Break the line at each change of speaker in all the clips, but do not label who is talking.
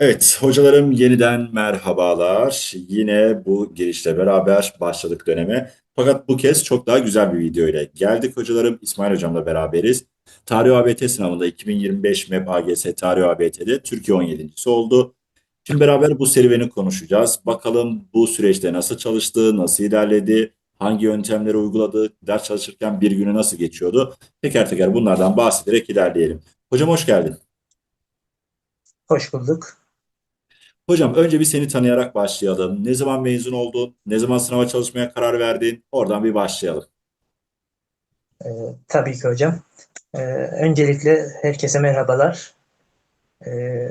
Evet, hocalarım yeniden merhabalar. Yine bu girişle beraber başladık döneme. Fakat bu kez çok daha güzel bir video ile geldik hocalarım. İsmail hocamla beraberiz. Tarih ABT sınavında 2025 MEP AGS Tarih ABT'de Türkiye 17.si oldu. Şimdi beraber bu serüveni konuşacağız. Bakalım bu süreçte nasıl çalıştı, nasıl ilerledi, hangi yöntemleri uyguladı, ders çalışırken bir günü nasıl geçiyordu? Teker teker bunlardan bahsederek ilerleyelim. Hocam hoş geldin.
Hoş bulduk.
Hocam önce bir seni tanıyarak başlayalım. Ne zaman mezun oldun? Ne zaman sınava çalışmaya karar verdin? Oradan bir başlayalım.
Ee, tabii ki hocam. Ee, öncelikle herkese merhabalar. Ee,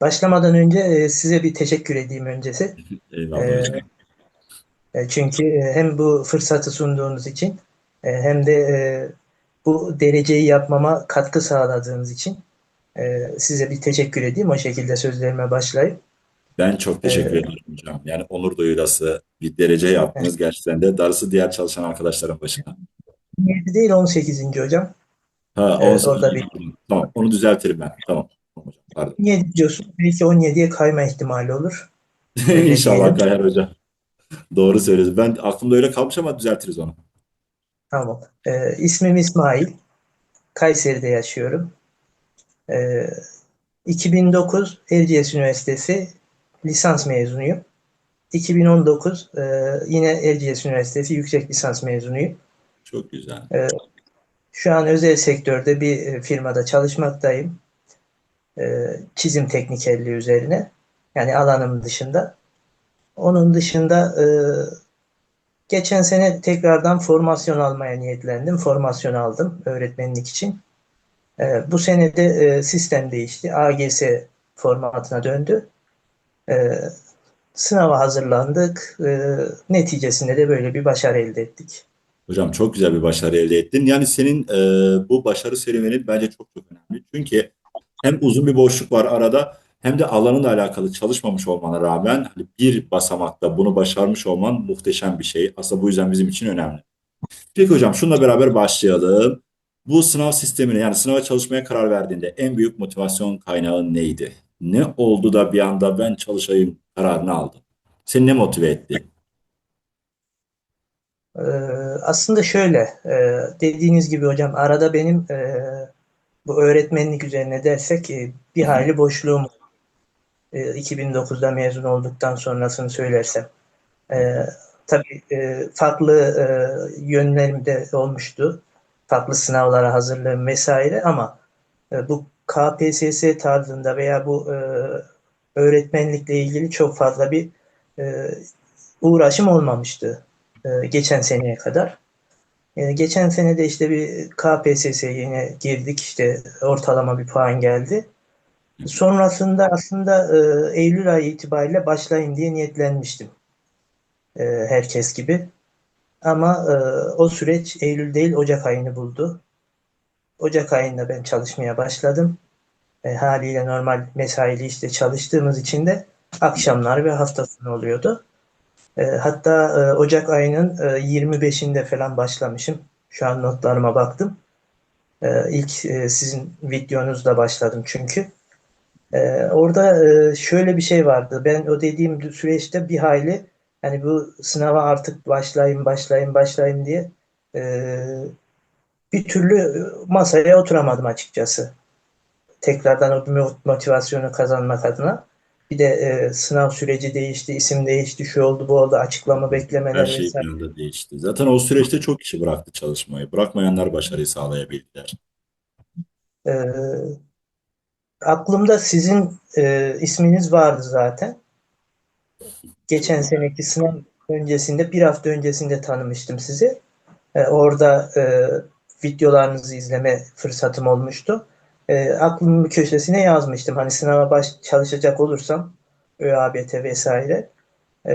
başlamadan önce e, size bir teşekkür edeyim öncesi.
Eyvallah
Ee,
hocam.
e, çünkü e, hem bu fırsatı sunduğunuz için e, hem de e, bu dereceyi yapmama katkı sağladığınız için e, size bir teşekkür edeyim. O şekilde sözlerime başlayayım.
Ben çok teşekkür
Ee,
ederim hocam. Yani onur duyulası bir derece yaptınız gerçekten de. Darısı diğer çalışan arkadaşların başına.
7 değil 18. hocam.
Ha
Evet,
18.
orada bir
Tamam onu düzeltirim ben. Tamam. Tamam hocam. Pardon.
17 diyorsun. Belki 17'ye kayma ihtimali olur. Öyle
İnşallah
diyelim.
Kayar hocam. Doğru söylüyorsun. Ben aklımda öyle kalmış ama düzeltiriz onu.
Tamam. Ee, ismim İsmail. Kayseri'de yaşıyorum. Ee, 2009 Erciyes Üniversitesi lisans mezunuyum. 2019 e, yine Erciyes Üniversitesi yüksek lisans mezunuyum.
Çok güzel.
Ee, şu an özel sektörde bir e, firmada çalışmaktayım. Ee, çizim teknikerliği üzerine. Yani alanım dışında. Onun dışında e, geçen sene tekrardan formasyon almaya niyetlendim. Formasyon aldım öğretmenlik için. E, bu sene de e, sistem değişti. AGS formatına döndü. E, sınava hazırlandık. E, neticesinde de böyle bir başarı elde ettik.
Hocam çok güzel bir başarı elde ettin. Yani senin e, bu başarı serüvenin bence çok çok önemli. Çünkü hem uzun bir boşluk var arada hem de alanınla alakalı çalışmamış olmana rağmen hani bir basamakta bunu başarmış olman muhteşem bir şey. Aslında bu yüzden bizim için önemli. Peki hocam şununla beraber başlayalım. Bu sınav sistemine yani sınava çalışmaya karar verdiğinde en büyük motivasyon kaynağın neydi? Ne oldu da bir anda ben çalışayım kararını aldın? Seni ne motive etti?
E, aslında şöyle e, dediğiniz gibi hocam arada benim e, bu öğretmenlik üzerine dersek e, bir hayli boşluğum e, 2009'da mezun olduktan sonrasını söylersem. E, tabii e, farklı e, yönlerim de olmuştu. Farklı sınavlara hazırlığım vesaire ama e, bu KPSS tarzında veya bu e, öğretmenlikle ilgili çok fazla bir e, uğraşım olmamıştı e, geçen seneye kadar. E, geçen sene de işte bir KPSS'ye yine girdik işte ortalama bir puan geldi. Sonrasında aslında e, Eylül ayı itibariyle başlayayım diye niyetlenmiştim e, herkes gibi. Ama e, o süreç Eylül değil Ocak ayını buldu. Ocak ayında ben çalışmaya başladım. E, haliyle normal mesaili işte çalıştığımız için de akşamlar ve hafta sonu oluyordu. E, hatta e, Ocak ayının e, 25'inde falan başlamışım. Şu an notlarıma baktım. E, ilk e, sizin videonuzda başladım çünkü. E, orada e, şöyle bir şey vardı. Ben o dediğim süreçte bir hayli hani bu sınava artık başlayayım, başlayayım, başlayayım diye e, bir türlü masaya oturamadım açıkçası. Tekrardan o motivasyonu kazanmak adına. Bir de e, sınav süreci değişti, isim değişti, şu oldu, bu oldu, açıklama
Her
beklemeler
şey
vesaire.
bir anda değişti. Zaten o süreçte çok kişi bıraktı çalışmayı. Bırakmayanlar başarıyı sağlayabildiler.
E, aklımda sizin e, isminiz vardı zaten. Geçen seneki sınav öncesinde, bir hafta öncesinde tanımıştım sizi. E, orada e, videolarınızı izleme fırsatım olmuştu. E, aklımın bir köşesine yazmıştım. Hani sınava baş çalışacak olursam ÖABT vesaire e,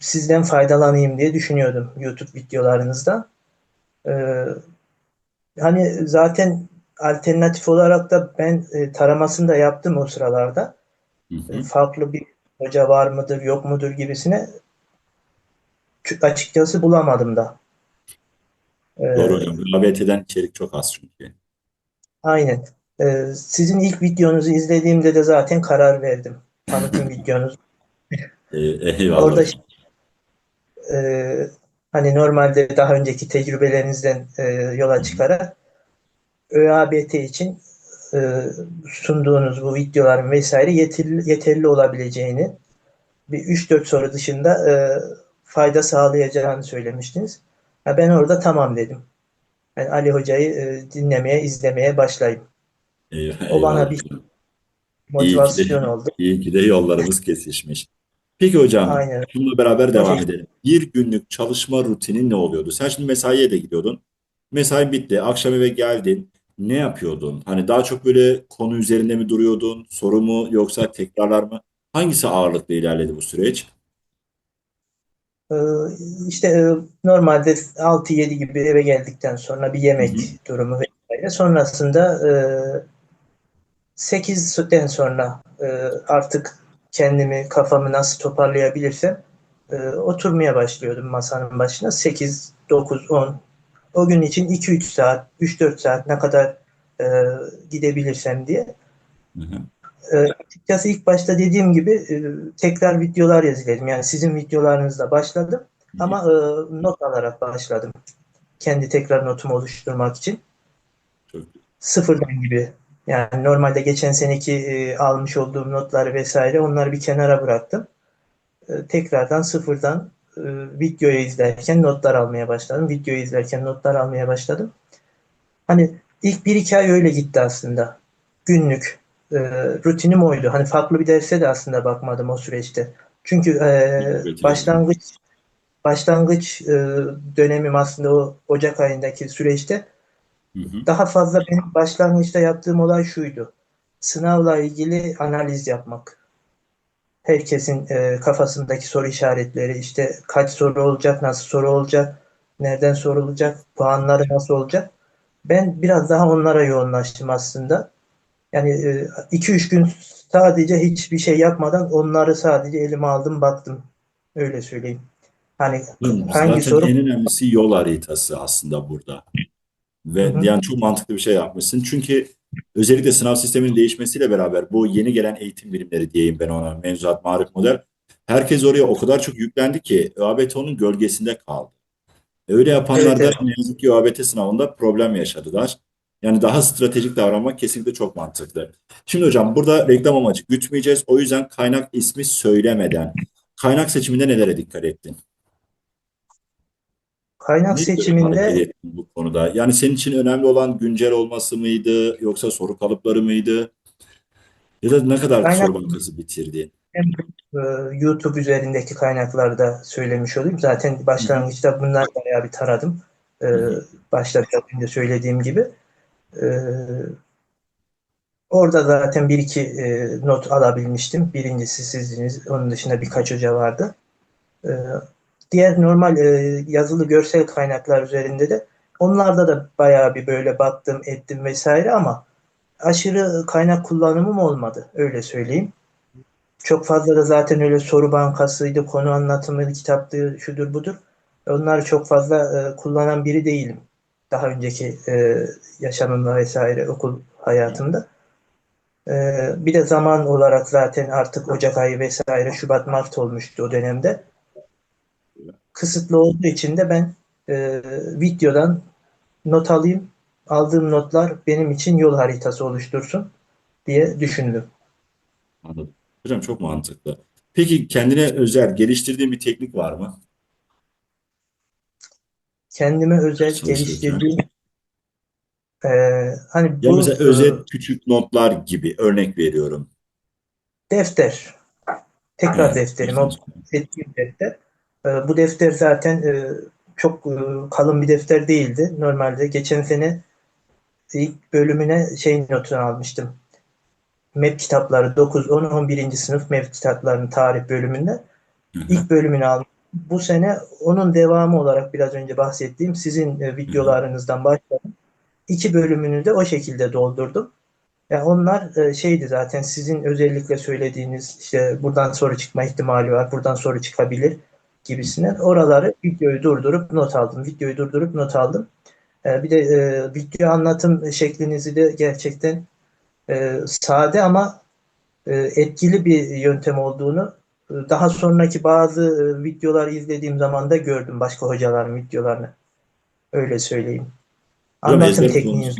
sizden faydalanayım diye düşünüyordum YouTube videolarınızdan. E, hani zaten alternatif olarak da ben e, taramasını da yaptım o sıralarda.
Hı
E,
hı.
farklı bir hoca var mıdır yok mudur gibisine açıkçası bulamadım da.
Doğru
E,
hocam. ABT'den içerik çok az çünkü.
aynen. Ee, sizin ilk videonuzu izlediğimde de zaten karar verdim. Tanıtım videonuz.
Ee, eyvallah.
Orada e, hani normalde daha önceki tecrübelerinizden e, yola çıkarak ÖABT için e, sunduğunuz bu videoların vesaire yeterli, yeterli olabileceğini bir 3-4 soru dışında e, fayda sağlayacağını söylemiştiniz. Ha, ben orada tamam dedim. Yani Ali Hoca'yı e, dinlemeye, izlemeye başlayayım.
Eyvallah.
O bana bir motivasyon oldu.
İyi ki de yollarımız kesişmiş. Peki hocam,
Aynen.
bununla beraber devam
Hocam.
edelim. Bir günlük çalışma rutinin ne oluyordu? Sen şimdi mesaiye de gidiyordun. Mesai bitti, akşam eve geldin. Ne yapıyordun? Hani daha çok böyle konu üzerinde mi duruyordun? Soru mu yoksa tekrarlar mı? Hangisi ağırlıklı ilerledi bu süreç?
Ee, işte e, normalde 6-7 gibi eve geldikten sonra bir yemek
Hı
durumu vesaire. Sonrasında e, 8'den sonra e, artık kendimi, kafamı nasıl toparlayabilirsem e, oturmaya başlıyordum masanın başına. 8, 9, 10. O gün için 2-3 saat, 3-4 saat ne kadar e, gidebilirsem diye.
Hı hı.
E, açıkçası ilk başta dediğim gibi e, tekrar videolar yazıyordum. Yani sizin videolarınızla başladım ama e, not alarak başladım. Kendi tekrar notumu oluşturmak için.
Çok
Sıfırdan gibi. Yani normalde geçen seneki e, almış olduğum notları vesaire onları bir kenara bıraktım. E, tekrardan sıfırdan e, videoyu izlerken notlar almaya başladım. Videoyu izlerken notlar almaya başladım. Hani ilk bir iki ay öyle gitti aslında. Günlük e, rutinim oydu. Hani farklı bir derse de aslında bakmadım o süreçte. Çünkü e, başlangıç başlangıç e, dönemim aslında o Ocak ayındaki süreçte
Hı hı.
daha fazla benim başlangıçta yaptığım olay şuydu. Sınavla ilgili analiz yapmak. Herkesin e, kafasındaki soru işaretleri, işte kaç soru olacak, nasıl soru olacak, nereden sorulacak, puanları nasıl olacak. Ben biraz daha onlara yoğunlaştım aslında. Yani 2-3 gün sadece hiçbir şey yapmadan onları sadece elime aldım, baktım. Öyle söyleyeyim. Hani
Zaten
hangi soru
en önemlisi yol haritası aslında burada. Ve
Hı hı.
yani çok mantıklı bir şey yapmışsın. Çünkü özellikle sınav sisteminin değişmesiyle beraber bu yeni gelen eğitim bilimleri diyeyim ben ona mevzuat marif model. Herkes oraya o kadar çok yüklendi ki ÖABT onun gölgesinde kaldı. Öyle yapanlar
Evet,
da
evet.
ne yazık ki ÖABT sınavında problem yaşadılar. Yani daha stratejik davranmak kesinlikle çok mantıklı. Şimdi hocam burada reklam amacı gütmeyeceğiz. O yüzden kaynak ismi söylemeden kaynak seçiminde nelere dikkat ettin?
kaynak
Ne hareket
seçiminde
bu konuda? Yani senin için önemli olan güncel olması mıydı yoksa soru kalıpları mıydı? Ya da ne kadar
Kaynak-
soru bankası bitirdin?
hem e, YouTube üzerindeki kaynaklarda söylemiş olayım. Zaten başlangıçta bunlar bayağı bir taradım. E, başta önce söylediğim gibi. E, orada zaten bir iki e, not alabilmiştim. Birincisi sizdiniz. Onun dışında birkaç hoca vardı. E, diğer normal e, yazılı görsel kaynaklar üzerinde de onlarda da bayağı bir böyle baktım ettim vesaire ama aşırı kaynak kullanımım olmadı. Öyle söyleyeyim. Çok fazla da zaten öyle soru bankasıydı, konu anlatımıydı, kitaptı, şudur budur. Onları çok fazla e, kullanan biri değilim. Daha önceki e, yaşamımda vesaire okul hayatımda. E, bir de zaman olarak zaten artık Ocak ayı vesaire Şubat Mart olmuştu o dönemde. Kısıtlı olduğu için de ben e, videodan not alayım. Aldığım notlar benim için yol haritası oluştursun diye düşündüm.
Anladım. Hocam çok mantıklı. Peki kendine özel geliştirdiğin bir teknik var mı?
Kendime özel geliştirdiğim e, hani
Ya
bu
mesela
e,
özet küçük notlar gibi örnek veriyorum.
defter. Tekrar
Evet,
defterim. o ettiğim defter. E, bu defter zaten e, çok e, kalın bir defter değildi. Normalde geçen sene ilk bölümüne şey notunu almıştım. MEP kitapları 9 10 11. sınıf MEP kitaplarının tarih bölümünde ilk bölümünü aldım. Bu sene onun devamı olarak biraz önce bahsettiğim sizin e, videolarınızdan başladım. İki bölümünü de o şekilde doldurdum. Yani onlar e, şeydi zaten sizin özellikle söylediğiniz işte buradan soru çıkma ihtimali var, buradan soru çıkabilir gibisinden oraları videoyu durdurup not aldım. Videoyu durdurup not aldım. E, bir de e, video anlatım şeklinizi de gerçekten e, sade ama e, etkili bir yöntem olduğunu e, daha sonraki bazı e, videolar izlediğim zaman da gördüm başka hocaların videolarını. Öyle söyleyeyim. Anlatım tekniği.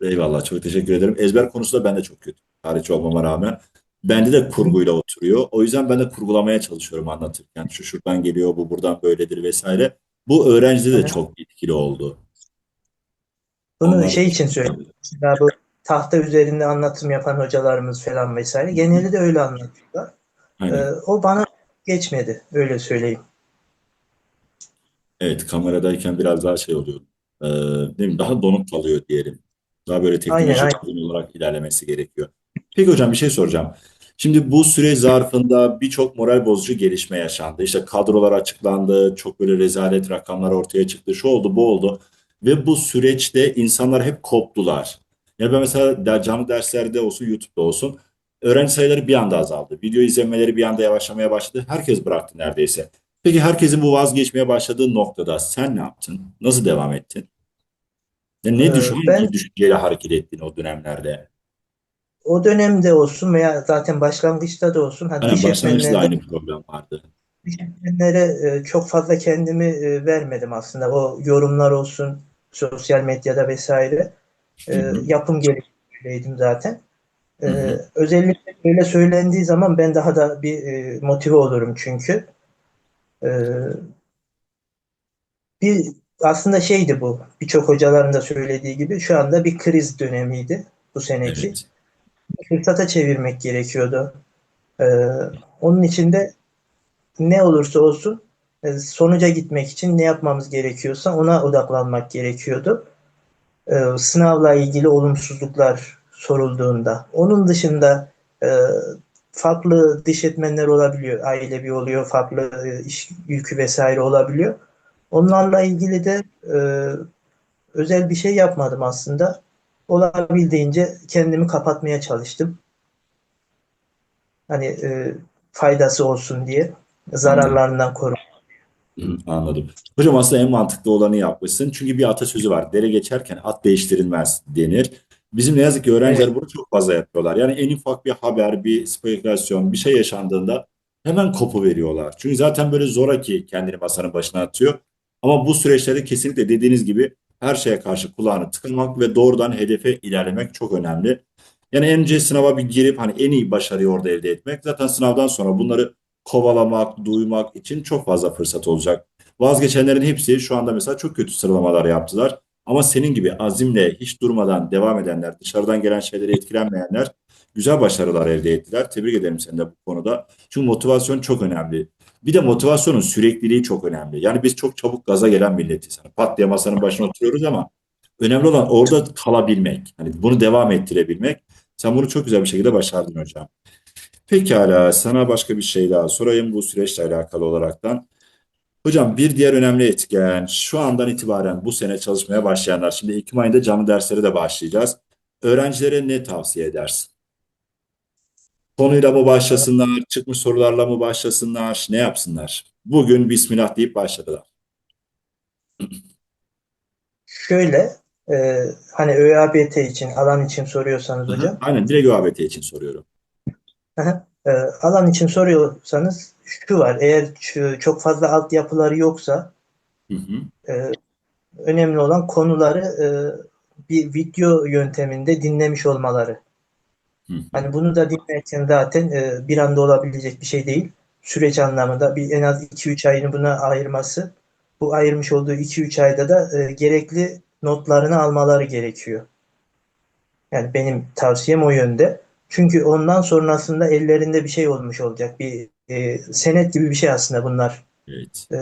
eyvallah çok teşekkür ederim. Ezber konusunda ben de çok kötü. Tarihçi olmama rağmen. Bende de kurguyla oturuyor. O yüzden ben de kurgulamaya çalışıyorum anlatırken. Şu şuradan geliyor, bu buradan böyledir vesaire. Bu öğrencide de
Evet.
çok etkili oldu.
Bunu
Onlar
şey için söylüyorum. Mesela bu tahta üzerinde anlatım yapan hocalarımız falan vesaire. Geneli de öyle anlatıyorlar.
Aynen.
Ee, o bana geçmedi. Öyle söyleyeyim.
Evet, kameradayken biraz daha şey oluyor. Ee, ne bileyim, daha donuk kalıyor diyelim. Daha böyle teknolojik
Aynen,
çözüm olarak ilerlemesi gerekiyor. Peki hocam bir şey soracağım. Şimdi bu süre zarfında birçok moral bozucu gelişme yaşandı. İşte kadrolar açıklandı, çok böyle rezalet rakamlar ortaya çıktı, şu oldu, bu oldu. Ve bu süreçte insanlar hep koptular. Ya ben mesela canlı derslerde olsun, YouTube'da olsun, öğrenci sayıları bir anda azaldı. Video izlemeleri bir anda yavaşlamaya başladı. Herkes bıraktı neredeyse. Peki herkesin bu vazgeçmeye başladığı noktada sen ne yaptın? Nasıl devam ettin? Ya ne
Ee,
düşün,
ben-
düşünceyle hareket ettin o dönemlerde?
O dönemde olsun veya zaten başlangıçta da olsun. Hani diş
başlangıçta aynı problem vardı.
diş etmenlere e, çok fazla kendimi e, vermedim aslında. O yorumlar olsun sosyal medyada vesaire. E,
Hı hı.
yapım geliştirmeydim zaten. E,
Hı hı.
özellikle böyle söylendiği zaman ben daha da bir e, motive olurum çünkü. E, bir aslında şeydi bu. Birçok hocaların da söylediği gibi şu anda bir kriz dönemiydi bu seneki.
Evet.
Fırsata çevirmek gerekiyordu. E, onun için de ne olursa olsun e, sonuca gitmek için ne yapmamız gerekiyorsa ona odaklanmak gerekiyordu. E, sınavla ilgili olumsuzluklar sorulduğunda. Onun dışında e, farklı dış etmenler olabiliyor. Ailevi oluyor, farklı e, iş yükü vesaire olabiliyor. Onlarla ilgili de e, özel bir şey yapmadım aslında. Olabildiğince kendimi kapatmaya çalıştım. Hani e, faydası olsun diye zararlarından koru.
Hı, Anladım. Hocam aslında en mantıklı olanı yapmışsın. Çünkü bir atasözü var. Dere geçerken at değiştirilmez denir. Bizim ne yazık ki öğrenciler bunu çok fazla yapıyorlar. Yani en ufak bir haber, bir spekülasyon, bir şey yaşandığında hemen kopu veriyorlar. Çünkü zaten böyle zoraki kendini masanın başına atıyor. Ama bu süreçlerde kesinlikle dediğiniz gibi her şeye karşı kulağını tıkamak ve doğrudan hedefe ilerlemek çok önemli. Yani en önce sınava bir girip hani en iyi başarıyı orada elde etmek. Zaten sınavdan sonra bunları kovalamak, duymak için çok fazla fırsat olacak. Vazgeçenlerin hepsi şu anda mesela çok kötü sıralamalar yaptılar. Ama senin gibi azimle hiç durmadan devam edenler, dışarıdan gelen şeylere etkilenmeyenler güzel başarılar elde ettiler. Tebrik ederim seni de bu konuda. Çünkü motivasyon çok önemli. Bir de motivasyonun sürekliliği çok önemli. Yani biz çok çabuk gaza gelen milletiz. Hani pat diye masanın başına oturuyoruz ama önemli olan orada kalabilmek. Hani bunu devam ettirebilmek. Sen bunu çok güzel bir şekilde başardın hocam. Pekala, sana başka bir şey daha sorayım bu süreçle alakalı olaraktan. Hocam bir diğer önemli etken şu andan itibaren bu sene çalışmaya başlayanlar. Şimdi Ekim ayında canlı derslere de başlayacağız. Öğrencilere ne tavsiye edersin? Konuyla mı başlasınlar, çıkmış sorularla mı başlasınlar, ne yapsınlar? Bugün Bismillah deyip başladılar.
Şöyle e, hani ÖABT için, alan için soruyorsanız hocam.
Aynen direkt ÖABT için soruyorum.
E, alan için soruyorsanız şu var. Eğer çok fazla altyapıları yoksa
Hı hı.
e, önemli olan konuları e, bir video yönteminde dinlemiş olmaları.
Hı hı.
Hani bunu da dinlerken zaten e, bir anda olabilecek bir şey değil. Süreç anlamında bir en az 2-3 ayını buna ayırması. Bu ayırmış olduğu 2-3 ayda da e, gerekli notlarını almaları gerekiyor. Yani benim tavsiyem o yönde. Çünkü ondan sonrasında ellerinde bir şey olmuş olacak. Bir e, senet gibi bir şey aslında bunlar
Evet.
e,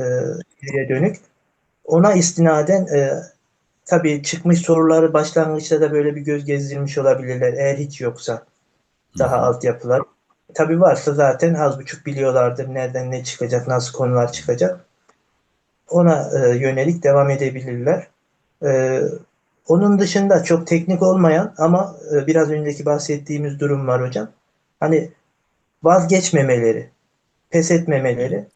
ileriye dönük. Ona istinaden e, tabii çıkmış soruları başlangıçta da böyle bir göz gezdirmiş olabilirler. Eğer hiç yoksa daha altyapılar. Tabii varsa zaten az buçuk biliyorlardır nereden ne çıkacak, nasıl konular çıkacak. Ona e, yönelik devam edebilirler. E, onun dışında çok teknik olmayan ama e, biraz önceki bahsettiğimiz durum var hocam. Hani vazgeçmemeleri, pes etmemeleri.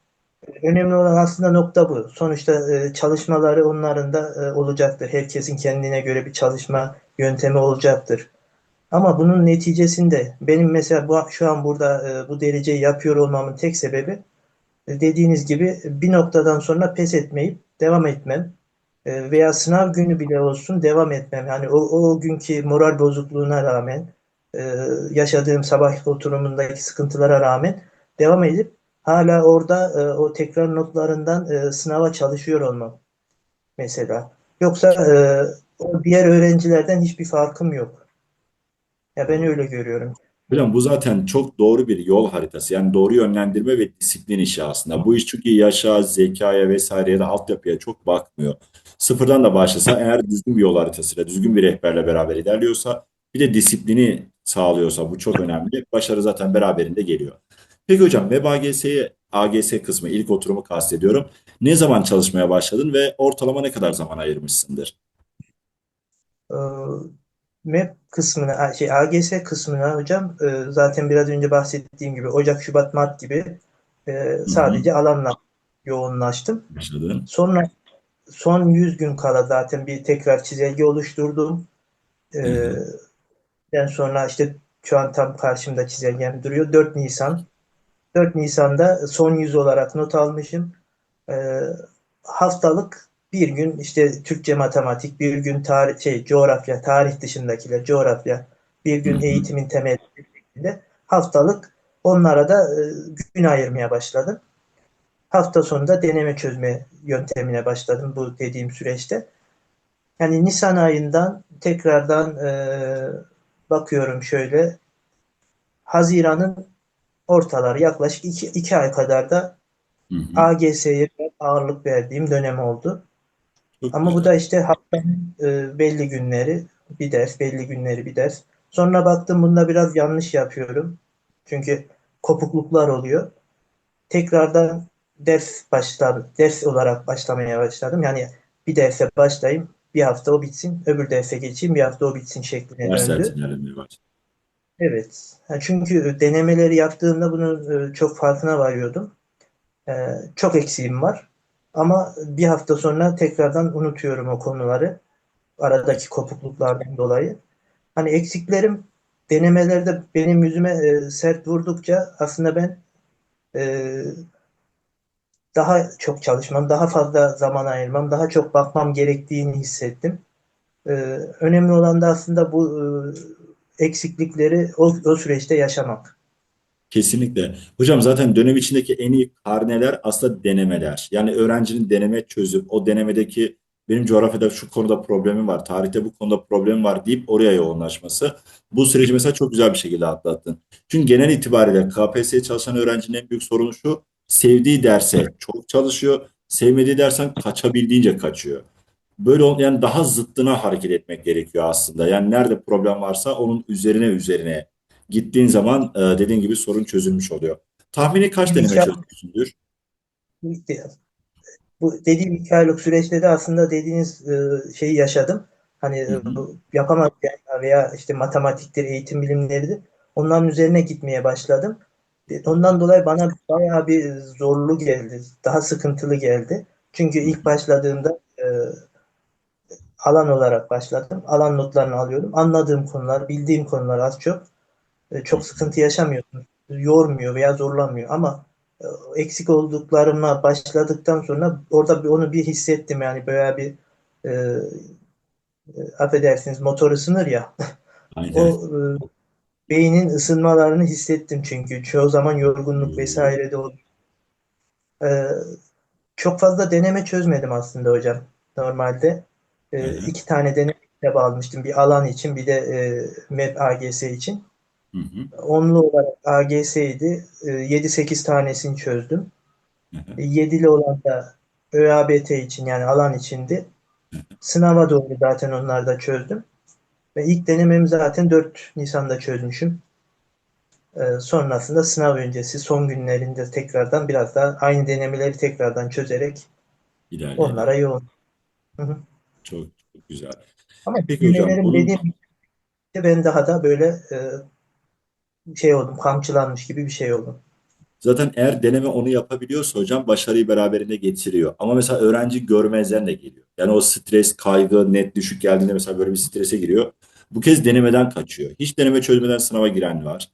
Önemli olan aslında nokta bu. Sonuçta e, çalışmaları onların da e, olacaktır. Herkesin kendine göre bir çalışma yöntemi olacaktır. Ama bunun neticesinde benim mesela bu, şu an burada bu dereceyi yapıyor olmamın tek sebebi dediğiniz gibi bir noktadan sonra pes etmeyip devam etmem veya sınav günü bile olsun devam etmem. Yani o, o günkü moral bozukluğuna rağmen e, yaşadığım sabah oturumundaki sıkıntılara rağmen devam edip hala orada e, o tekrar notlarından e, sınava çalışıyor olmam mesela. Yoksa e, o diğer öğrencilerden hiçbir farkım yok. Ya ben öyle görüyorum.
Hocam bu zaten çok doğru bir yol haritası. Yani doğru yönlendirme ve disiplin işi aslında. Bu iş çünkü yaşa, zekaya vesaireye de altyapıya çok bakmıyor. Sıfırdan da başlasa eğer düzgün bir yol haritasıyla, düzgün bir rehberle beraber ilerliyorsa, bir de disiplini sağlıyorsa bu çok önemli. Başarı zaten beraberinde geliyor. Peki hocam Web AGS'ye AGS kısmı ilk oturumu kastediyorum. Ne zaman çalışmaya başladın ve ortalama ne kadar zaman ayırmışsındır?
Ee, MEP kısmına, şey AGS kısmına hocam e, zaten biraz önce bahsettiğim gibi Ocak, Şubat, Mart gibi e, sadece alanla yoğunlaştım.
Başladın.
Sonra son 100 gün kala zaten bir tekrar çizelge oluşturdum. Ee, den sonra işte şu an tam karşımda çizelgem duruyor. 4 Nisan. 4 Nisan'da son 100 olarak not almışım. Ee, haftalık bir gün işte Türkçe matematik, bir gün tarih, şey, coğrafya, tarih dışındakiler, coğrafya, bir gün eğitimin temeli şeklinde haftalık onlara da e, gün ayırmaya başladım. Hafta sonunda deneme çözme yöntemine başladım bu dediğim süreçte. Yani Nisan ayından tekrardan e, bakıyorum şöyle Haziran'ın ortaları yaklaşık iki, iki ay kadar da. AGS'ye ağırlık verdiğim dönem oldu.
Çok
Ama bu
güzel.
da işte haftanın e, belli günleri bir ders, belli günleri bir ders. Sonra baktım bunda biraz yanlış yapıyorum. Çünkü kopukluklar oluyor. Tekrardan ders başladım. Ders olarak başlamaya başladım. Yani bir derse başlayayım, bir hafta o bitsin, öbür derse geçeyim, bir hafta o bitsin şekline
Ders
döndü. Evet. Çünkü denemeleri yaptığımda bunun e, çok farkına varıyordum. E, Çok eksiğim var. Ama bir hafta sonra tekrardan unutuyorum o konuları. Aradaki kopukluklardan dolayı. Hani eksiklerim denemelerde benim yüzüme e, sert vurdukça aslında ben e, daha çok çalışmam, daha fazla zaman ayırmam, daha çok bakmam gerektiğini hissettim. E, Önemli olan da aslında bu e, eksiklikleri o, o süreçte yaşamak.
Kesinlikle. Hocam zaten dönem içindeki en iyi karneler aslında denemeler. Yani öğrencinin deneme çözüp o denemedeki benim coğrafyada şu konuda problemim var, tarihte bu konuda problemim var deyip oraya yoğunlaşması. Bu süreci mesela çok güzel bir şekilde atlattın. Çünkü genel itibariyle KPSS'ye çalışan öğrencinin en büyük sorunu şu. Sevdiği derse çok çalışıyor, sevmediği dersen kaçabildiğince kaçıyor. Böyle yani daha zıttına hareket etmek gerekiyor aslında. Yani nerede problem varsa onun üzerine üzerine gittiğin zaman e, dediğin gibi sorun çözülmüş oluyor. Tahmini kaç deneme çözmüşsündür?
bu dediğim iki aylık süreçte de aslında dediğiniz e, şeyi yaşadım. Hani
Hı
e,
hı.
bu yapamadım veya işte matematiktir, eğitim bilimleridir. Onların üzerine gitmeye başladım. E, Ondan dolayı bana bayağı bir zorlu geldi. Daha sıkıntılı geldi. Çünkü ilk başladığımda e, alan olarak başladım. Alan notlarını alıyordum. Anladığım konular, bildiğim konular az çok. E, çok sıkıntı yaşamıyorsun. Yormuyor veya zorlamıyor ama e, eksik olduklarıma başladıktan sonra orada bir, onu bir hissettim yani böyle bir e, e, affedersiniz motor ısınır ya o e, beynin ısınmalarını hissettim çünkü çoğu zaman yorgunluk
Hı
vesaire de oldu. E, çok fazla deneme çözmedim aslında hocam normalde. E,
hı.
iki tane deneme kitabı almıştım. Bir alan için bir de e, MEP AGS için.
Hı hı.
Onlu olarak AGS'ydi. E, 7-8 tanesini çözdüm.
Hı hı.
7'li olan da ÖABT için yani alan içindi. Sınava doğru zaten onları da çözdüm. Ve ilk denememi zaten 4 Nisan'da çözmüşüm. Ee, sonrasında sınav öncesi son günlerinde tekrardan biraz daha aynı denemeleri tekrardan çözerek
İlerleyelim.
onlara yoğun. Hı hı.
Çok, çok güzel.
Ama
Peki hocam bunun
dediğim ben daha da böyle e, şey oldum, kamçılanmış gibi bir şey oldum.
Zaten eğer deneme onu yapabiliyorsa hocam başarıyı beraberinde getiriyor. Ama mesela öğrenci görmezden de geliyor. Yani o stres, kaygı, net düşük geldiğinde mesela böyle bir strese giriyor. Bu kez denemeden kaçıyor. Hiç deneme çözmeden sınava giren var.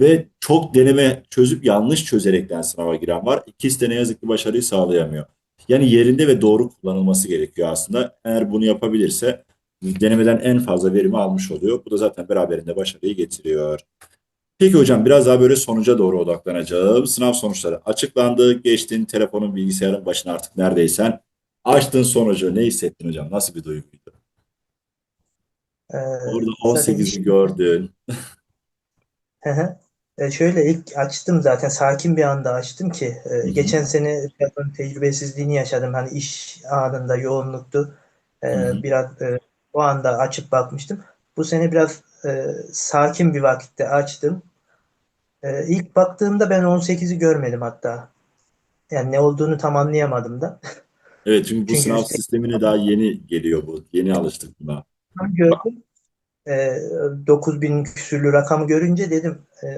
Ve çok deneme çözüp yanlış çözerekten sınava giren var. İkisi de ne yazık ki başarıyı sağlayamıyor. Yani yerinde ve doğru kullanılması gerekiyor aslında. Eğer bunu yapabilirse denemeden en fazla verimi almış oluyor. Bu da zaten beraberinde başarıyı getiriyor. Peki hocam biraz daha böyle sonuca doğru odaklanacağım. Sınav sonuçları açıklandı. Geçtin telefonun bilgisayarın başına artık neredeysen. Açtın sonucu. Ne hissettin hocam? Nasıl bir duyguydu?
E,
Orada
zaten
18'i gördün.
Hı hı. E, şöyle ilk açtım zaten sakin bir anda açtım ki
Hı
e,
hı,
geçen sene telefon tecrübesizliğini yaşadım. Hani iş anında yoğunluktu.
hı
E,
hı.
biraz e, o anda açıp bakmıştım. Bu sene biraz e, sakin bir vakitte açtım. E, ilk baktığımda ben 18'i görmedim hatta. Yani ne olduğunu tam anlayamadım da.
Evet çünkü bu
Çünkü
sınav
üstte
sistemine daha yeni geliyor bu. Yeni alıştık buna.
gördüm. E, 9000 küsürlü rakamı görünce dedim e,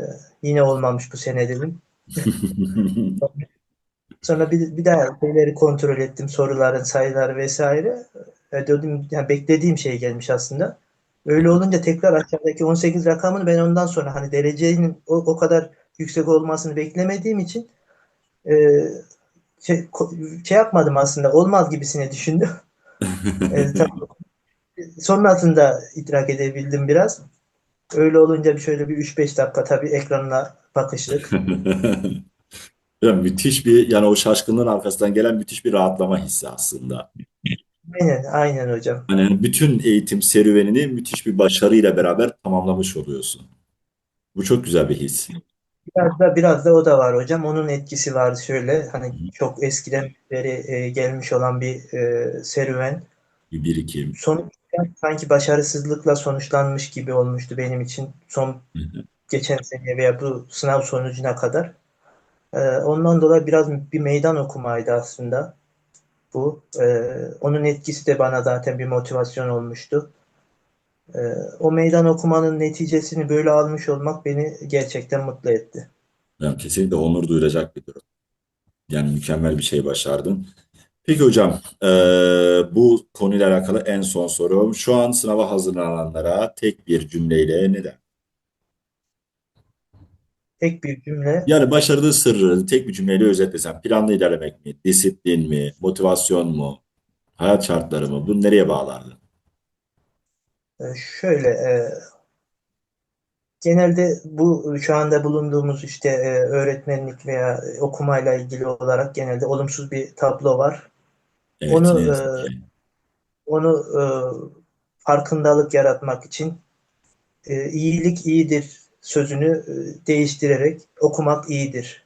yine olmamış bu sene dedim. Sonra bir, bir daha şeyleri kontrol ettim. Soruların sayıları vesaire. E, dedim yani beklediğim şey gelmiş aslında. Öyle olunca tekrar aşağıdaki 18 rakamını ben ondan sonra hani derecenin o, o kadar yüksek olmasını beklemediğim için e, şey, şey yapmadım aslında. Olmaz gibisine düşündüm. E, sonrasında idrak edebildim biraz. Öyle olunca bir şöyle bir 3-5 dakika tabii ekranla bakışlık.
Ya müthiş bir yani o şaşkınlığın arkasından gelen müthiş bir rahatlama hissi aslında.
Aynen, aynen hocam.
Hani bütün eğitim serüvenini müthiş bir başarıyla beraber tamamlamış oluyorsun. Bu çok güzel bir his.
Biraz da biraz da o da var hocam. Onun etkisi var şöyle hani çok eskiden beri e, gelmiş olan bir e, serüven.
Bir birikim.
Sonuç sanki başarısızlıkla sonuçlanmış gibi olmuştu benim için son geçen sene veya bu sınav sonucuna kadar. E, ondan dolayı biraz bir meydan okumaydı aslında bu. E, onun etkisi de bana zaten bir motivasyon olmuştu. E, o meydan okumanın neticesini böyle almış olmak beni gerçekten mutlu etti.
Yani kesinlikle onur duyulacak bir durum. Yani mükemmel bir şey başardın. Peki hocam, eee, bu konuyla alakalı en son sorum. Şu an sınava hazırlananlara tek bir cümleyle ne der?
Tek bir cümle
Yani başarılı sırrı tek bir cümleyle özetlesem planlı ilerlemek mi, disiplin mi, motivasyon mu, hayat şartları mı? Bunu nereye bağlardın?
e, şöyle e, Genelde bu şu anda bulunduğumuz işte e, öğretmenlik veya okumayla ilgili olarak genelde olumsuz bir tablo var.
Evet,
Onu e,
yazık ki.
onu e, farkındalık yaratmak için e, iyilik iyidir sözünü e, değiştirerek okumak iyidir.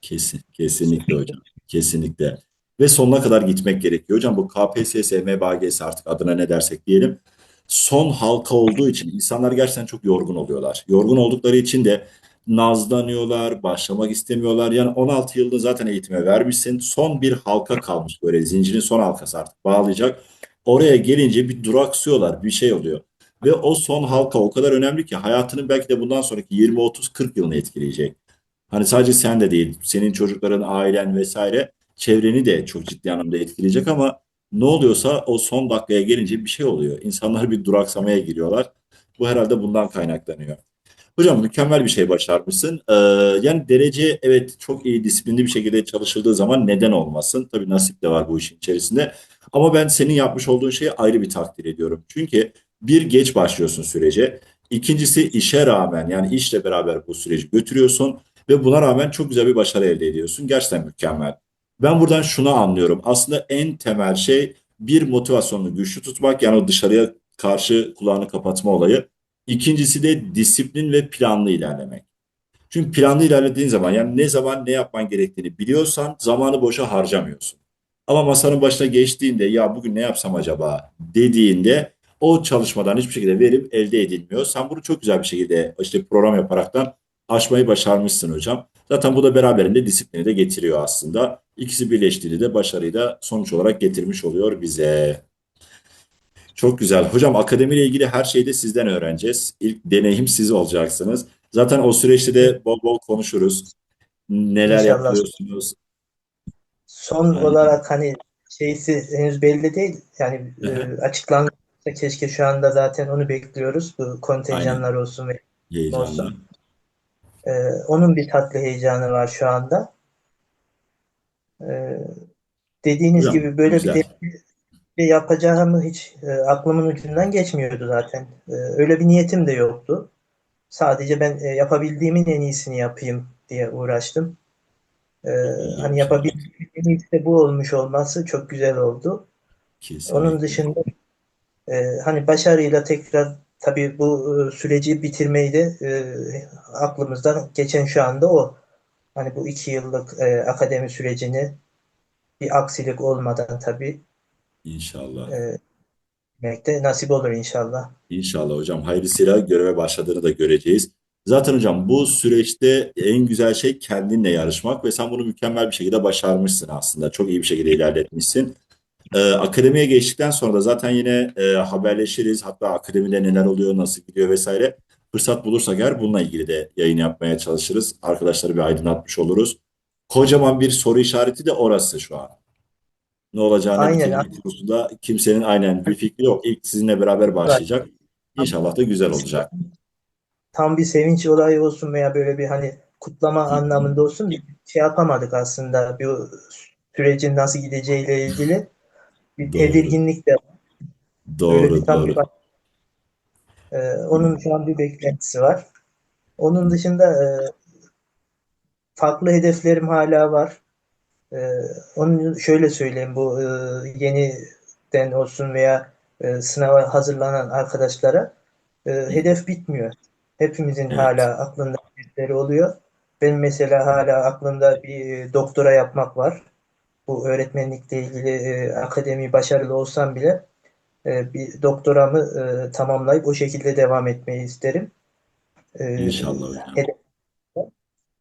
Kesin, kesinlikle hocam. Kesinlikle. Ve sonuna kadar gitmek gerekiyor. Hocam bu KPSS, MBGS artık adına ne dersek diyelim. Son halka olduğu için insanlar gerçekten çok yorgun oluyorlar. Yorgun oldukları için de nazlanıyorlar, başlamak istemiyorlar. Yani 16 yılda zaten eğitime vermişsin. Son bir halka kalmış böyle zincirin son halkası artık bağlayacak. Oraya gelince bir duraksıyorlar, bir şey oluyor. Ve o son halka o kadar önemli ki hayatının belki de bundan sonraki 20, 30, 40 yılını etkileyecek. Hani sadece sen de değil, senin çocukların, ailen vesaire çevreni de çok ciddi anlamda etkileyecek ama ne oluyorsa o son dakikaya gelince bir şey oluyor. İnsanlar bir duraksamaya giriyorlar. Bu herhalde bundan kaynaklanıyor. Hocam mükemmel bir şey başarmışsın. Ee, yani derece evet çok iyi disiplinli bir şekilde çalışıldığı zaman neden olmasın? Tabii nasip de var bu işin içerisinde. Ama ben senin yapmış olduğun şeyi ayrı bir takdir ediyorum. Çünkü bir geç başlıyorsun sürece. İkincisi işe rağmen yani işle beraber bu süreci götürüyorsun ve buna rağmen çok güzel bir başarı elde ediyorsun. Gerçekten mükemmel. Ben buradan şunu anlıyorum. Aslında en temel şey bir motivasyonunu güçlü tutmak yani dışarıya karşı kulağını kapatma olayı. İkincisi de disiplin ve planlı ilerlemek. Çünkü planlı ilerlediğin zaman yani ne zaman ne yapman gerektiğini biliyorsan zamanı boşa harcamıyorsun. Ama masanın başına geçtiğinde ya bugün ne yapsam acaba dediğinde o çalışmadan hiçbir şekilde verim elde edilmiyor. Sen bunu çok güzel bir şekilde işte program yaparaktan aşmayı başarmışsın hocam. Zaten bu da beraberinde disiplini de getiriyor aslında. İkisi birleştiğinde de başarıyı da sonuç olarak getirmiş oluyor bize. Çok güzel. Hocam akademiyle ilgili her şeyi de sizden öğreneceğiz. İlk deneyim siz olacaksınız. Zaten o süreçte de bol bol konuşuruz. Neler
İnşallah
yapıyorsunuz?
son
Yani,
olarak hani şeysi henüz belli değil. Yani e, açıklanmış Keşke şu anda zaten onu bekliyoruz. Bu
Aynen.
kontenjanlar olsun ve olsun. Ee, onun bir tatlı heyecanı var şu anda. Ee, dediğiniz
Hocam
gibi böyle bir
güzel.
de yapacağımı hiç e, aklımın ucundan geçmiyordu zaten. E, öyle bir niyetim de yoktu. Sadece ben e, yapabildiğimin en iyisini yapayım diye uğraştım. E, hani
yapmışsın.
yapabildiğimin en iyisi de bu olmuş olması çok güzel oldu. Onun
Kesinlikle.
dışında e, hani başarıyla tekrar tabii bu e, süreci bitirmeyi de e, aklımızdan geçen şu anda o. Hani bu iki yıllık e, akademi sürecini bir aksilik olmadan tabii
İnşallah.
e, de nasip olur inşallah.
İnşallah hocam hayırlısıyla göreve başladığını da göreceğiz. Zaten hocam bu süreçte en güzel şey kendinle yarışmak ve sen bunu mükemmel bir şekilde başarmışsın aslında. Çok iyi bir şekilde ilerletmişsin. Ee, akademiye geçtikten sonra da zaten yine e, haberleşiriz. Hatta akademide neler oluyor, nasıl gidiyor vesaire. Fırsat bulursak eğer bununla ilgili de yayın yapmaya çalışırız. Arkadaşları bir aydınlatmış oluruz. Kocaman bir soru işareti de orası şu an. Ne olacağını konusunda kimsenin aynen bir fikri yok. İlk sizinle beraber başlayacak. İnşallah da güzel olacak.
Tam bir sevinç olayı olsun veya böyle bir hani kutlama anlamında olsun bir şey yapamadık aslında. Bu sürecin nasıl gideceğiyle ilgili bir
Doğru.
tedirginlik de var. Böyle
Doğru,
bir tam bir
doğru.
Ee, onun şu an bir beklentisi var. Onun dışında e, farklı hedeflerim hala var. Ee, onu şöyle söyleyeyim bu e, yeniden olsun veya e, sınava hazırlanan arkadaşlara e, hedef bitmiyor. Hepimizin
Evet.
hala aklında hedefleri oluyor. Benim mesela hala aklımda bir e, doktora yapmak var. Bu öğretmenlikle ilgili e, akademi başarılı olsam bile e, bir doktoramı e, tamamlayıp o şekilde devam etmeyi isterim. E,
İnşallah hocam.
hedef-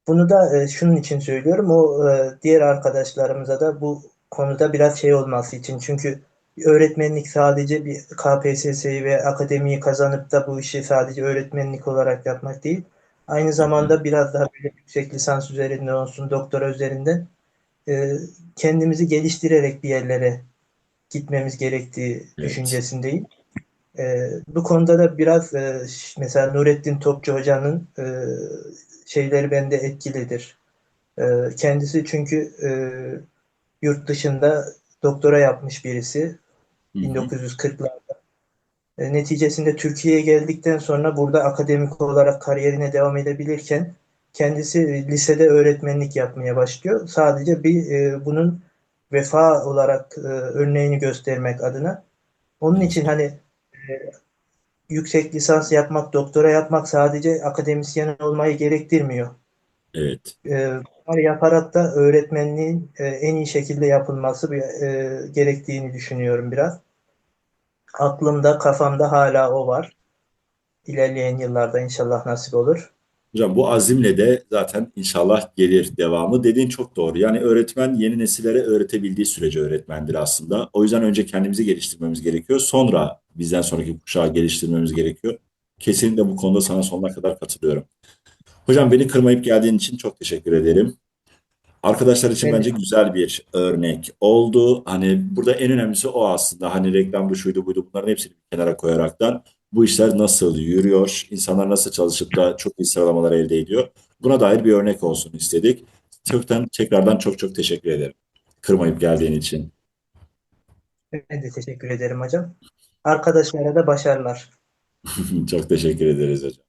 Bunu da e, şunun için söylüyorum. O e, diğer arkadaşlarımıza da bu konuda biraz şey olması için. Çünkü öğretmenlik sadece bir KPSS'yi ve akademiyi kazanıp da bu işi sadece öğretmenlik olarak yapmak değil. Aynı zamanda biraz daha böyle yüksek lisans üzerinden olsun, doktora üzerinden e, kendimizi geliştirerek bir yerlere gitmemiz gerektiği
Evet.
düşüncesindeyim. E, bu konuda da biraz e, mesela Nurettin Topçu Hoca'nın e, şeyleri bende etkilidir. E, kendisi çünkü e, yurt dışında doktora yapmış birisi
Hı hı.
1940'larda. E, neticesinde Türkiye'ye geldikten sonra burada akademik olarak kariyerine devam edebilirken kendisi lisede öğretmenlik yapmaya başlıyor. Sadece bir e, bunun vefa olarak e, örneğini göstermek adına. Onun için hani e, yüksek lisans yapmak, doktora yapmak sadece akademisyen olmayı gerektirmiyor.
Evet.
E, bunları yaparak da öğretmenliğin e, en iyi şekilde yapılması bir, e, gerektiğini düşünüyorum biraz. Aklımda, kafamda hala o var. İlerleyen yıllarda inşallah nasip olur.
Hocam bu azimle de zaten inşallah gelir devamı. Dediğin çok doğru. Yani öğretmen yeni nesillere öğretebildiği sürece öğretmendir aslında. O yüzden önce kendimizi geliştirmemiz gerekiyor. Sonra bizden sonraki kuşağı geliştirmemiz gerekiyor. Kesinlikle bu konuda sana sonuna kadar katılıyorum. Hocam beni kırmayıp geldiğin için çok teşekkür ederim. Arkadaşlar için
Ben-
bence güzel bir örnek oldu. Hani burada en önemlisi o aslında. Hani reklamdı şuydu buydu bunların hepsini bir kenara koyaraktan bu işler nasıl yürüyor, insanlar nasıl çalışıp da çok iyi sıralamalar elde ediyor. Buna dair bir örnek olsun istedik. Çoktan tekrardan çok çok teşekkür ederim. Kırmayıp geldiğin için.
Ben de teşekkür ederim hocam. Arkadaşlara da başarılar.
Çok teşekkür ederiz hocam.